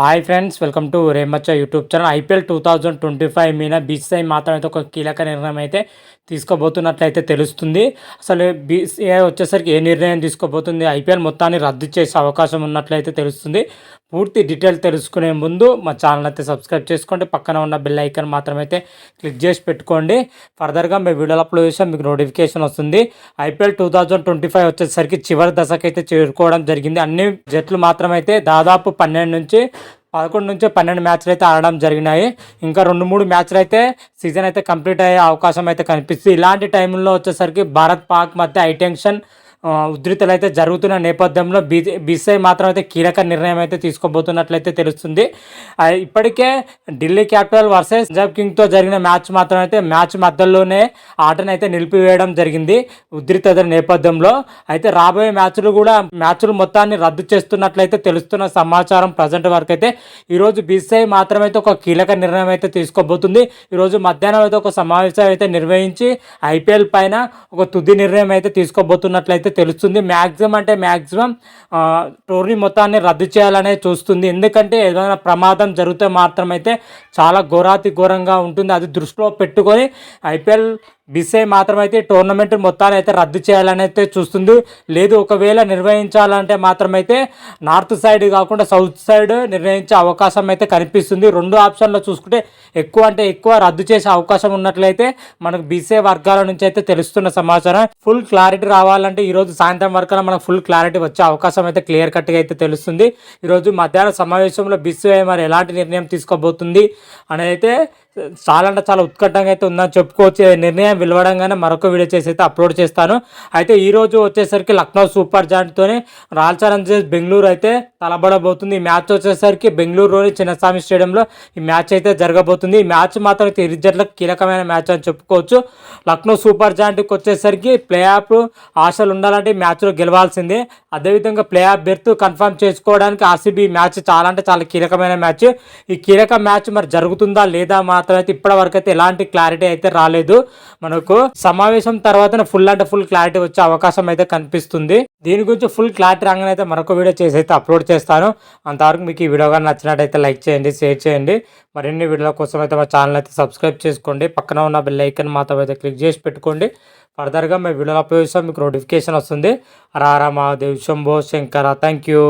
Hi friends welcome to రేమచ్చ YouTube channel IPL two thousand twenty five మీద BCCI మాత్రం అయితే ఒక కీలక నిర్ణయం అయితే తీసుకోబోతున్నట్లయితే తెలుస్తుంది. అసలు బీసీఐ వచ్చేసరికి ఏ నిర్ణయం తీసుకోబోతుంది? ఐపీఎల్ మొత్తాన్ని రద్దు చేసే అవకాశం ఉన్నట్లయితే తెలుస్తుంది. పూర్తి డీటెయిల్ తెలుసుకునే ముందు మా ఛానల్ అయితే సబ్స్క్రైబ్ చేసుకోండి. పక్కన ఉన్న బెల్ ఐకాన్ మాత్రమైతే క్లిక్ చేసి పెట్టుకోండి. ఫర్దర్గా మేము వీడియోలు అప్లోడ్ చేసాం మీకు నోటిఫికేషన్ వస్తుంది. IPL two thousand twenty five వచ్చేసరికి చివరి దశకైతే చేరుకోవడం జరిగింది. అన్ని జట్లు మాత్రమైతే దాదాపు పన్నెండు నుంచి పదకొండు నుంచి పన్నెండు మ్యాచ్లు అయితే ఆడడం జరిగినాయి. ఇంకా రెండు మూడు మ్యాచ్లు అయితే సీజన్ అయితే కంప్లీట్ అయ్యే అవకాశం అయితే కనిపిస్తుంది. ఇలాంటి టైంలో వచ్చేసరికి భారత్ పాక్ మధ్య హైటెన్షన్ ఉధృతలు అయితే జరుగుతున్న నేపథ్యంలో బీజే బీసీఐ మాత్రం అయితే కీలక నిర్ణయం అయితే తీసుకోబోతున్నట్లయితే తెలుస్తుంది. ఇప్పటికే ఢిల్లీ క్యాపిటల్ వర్సెస్ పంజాబ్ కింగ్తో జరిగిన మ్యాచ్ మాత్రం అయితే మ్యాచ్ మధ్యలోనే ఆటను అయితే నిలిపివేయడం జరిగింది ఉధృత నేపథ్యంలో. అయితే రాబోయే మ్యాచ్లు కూడా మ్యాచ్లు మొత్తాన్ని రద్దు చేస్తున్నట్లయితే తెలుస్తున్న సమాచారం ప్రజెంట్ వరకు అయితే ఈరోజు బీసీఐ మాత్రమైతే ఒక కీలక నిర్ణయం అయితే తీసుకోబోతుంది. ఈరోజు మధ్యాహ్నం అయితే ఒక సమావేశం అయితే నిర్వహించి ఐపీఎల్ పైన ఒక తుది నిర్ణయం అయితే తీసుకోబోతున్నట్లయితే తెలుస్తుంది. మ్యాక్సిమం అంటే మ్యాక్సిమం టోర్నీ మొత్తాన్ని రద్దు చేయాలనే చూస్తుంది. ఎందుకంటే ఏదైనా ప్రమాదం జరిగితే మాత్రమైతే చాలా ఘోరాతి ఘోరంగా ఉంటుంది. అది దృష్టిలో పెట్టుకొని ఐపీఎల్ బీసీఐ మాత్రమైతే టోర్నమెంట్ మొత్తాన్ని అయితే రద్దు చేయాలని అయితే చూస్తుంది. లేదు ఒకవేళ నిర్వహించాలంటే మాత్రమైతే నార్త్ సైడ్ కాకుండా సౌత్ సైడ్ నిర్వహించే అవకాశం అయితే కనిపిస్తుంది. రెండు ఆప్షన్లో చూసుకుంటే ఎక్కువ అంటే ఎక్కువ రద్దు చేసే అవకాశం ఉన్నట్లయితే మనకు బీసీఐ వర్గాల నుంచి అయితే తెలుస్తున్న సమాచారం. ఫుల్ క్లారిటీ రావాలంటే ఈరోజు సాయంత్రం వరకు మనకు ఫుల్ క్లారిటీ వచ్చే అవకాశం అయితే క్లియర్ కట్గా అయితే తెలుస్తుంది. ఈరోజు మధ్యాహ్నం సమావేశంలో బీసీఐ మరి ఎలాంటి నిర్ణయం తీసుకోబోతుంది అనేది అయితే చాలా అంటే చాలా ఉత్కటంగా అయితే ఉందని చెప్పుకోవచ్చు. నిర్ణయం వెలువడంగానే మరొక వీడియో చేసి అయితే అప్లోడ్ చేస్తాను. అయితే ఈరోజు వచ్చేసరికి లక్నో సూపర్ జాయింట్తోనే రాయల్ ఛాలెంజర్స్ బెంగళూరు అయితే తలబడబోతుంది. ఈ మ్యాచ్ వచ్చేసరికి బెంగళూరులోని చిన్నస్వామి స్టేడియంలో ఈ మ్యాచ్ అయితే జరగబోతుంది. ఈ మ్యాచ్ మాత్రం అయితే ఇరు జట్లకు కీలకమైన మ్యాచ్ అని చెప్పుకోవచ్చు. లక్నో సూపర్ జాయింట్కి వచ్చేసరికి ప్లే ఆఫ్ ఆశలు ఉండాలంటే ఈ మ్యాచ్లో గెలవాల్సిందే. అదేవిధంగా ప్లే ఆఫ్ బెర్త్ కన్ఫర్మ్ చేసుకోవడానికి ఆర్సీబీ మ్యాచ్ చాలా అంటే చాలా కీలకమైన మ్యాచ్. ఈ కీలక మ్యాచ్ మరి జరుగుతుందా లేదా మా మాత్రం అయితే ఇప్పటి వరకు అయితే ఎలాంటి క్లారిటీ అయితే రాలేదు. మనకు సమావేశం తర్వాత ఫుల్ అంటే ఫుల్ క్లారిటీ వచ్చే అవకాశం అయితే కనిపిస్తుంది. దీని గురించి ఫుల్ క్లారిటీ రాగానే అయితే మరొక వీడియో చేసి అయితే అప్లోడ్ చేస్తాను. అంతవరకు మీకు ఈ వీడియో కానీ నచ్చినట్టయితే లైక్ చేయండి షేర్ చేయండి. మరిన్ని వీడియోల కోసం అయితే మా ఛానల్ అయితే సబ్స్క్రైబ్ చేసుకోండి. పక్కన ఉన్న బెల్ ఐకన్ మాత్రం అయితే క్లిక్ చేసి పెట్టుకోండి. ఫర్దర్గా మేము వీడియోలు అప్లోడ్ చేస్తాం మీకు నోటిఫికేషన్ వస్తుంది. రారా మహాదేవ్ శంభో శంకర థ్యాంక్ యూ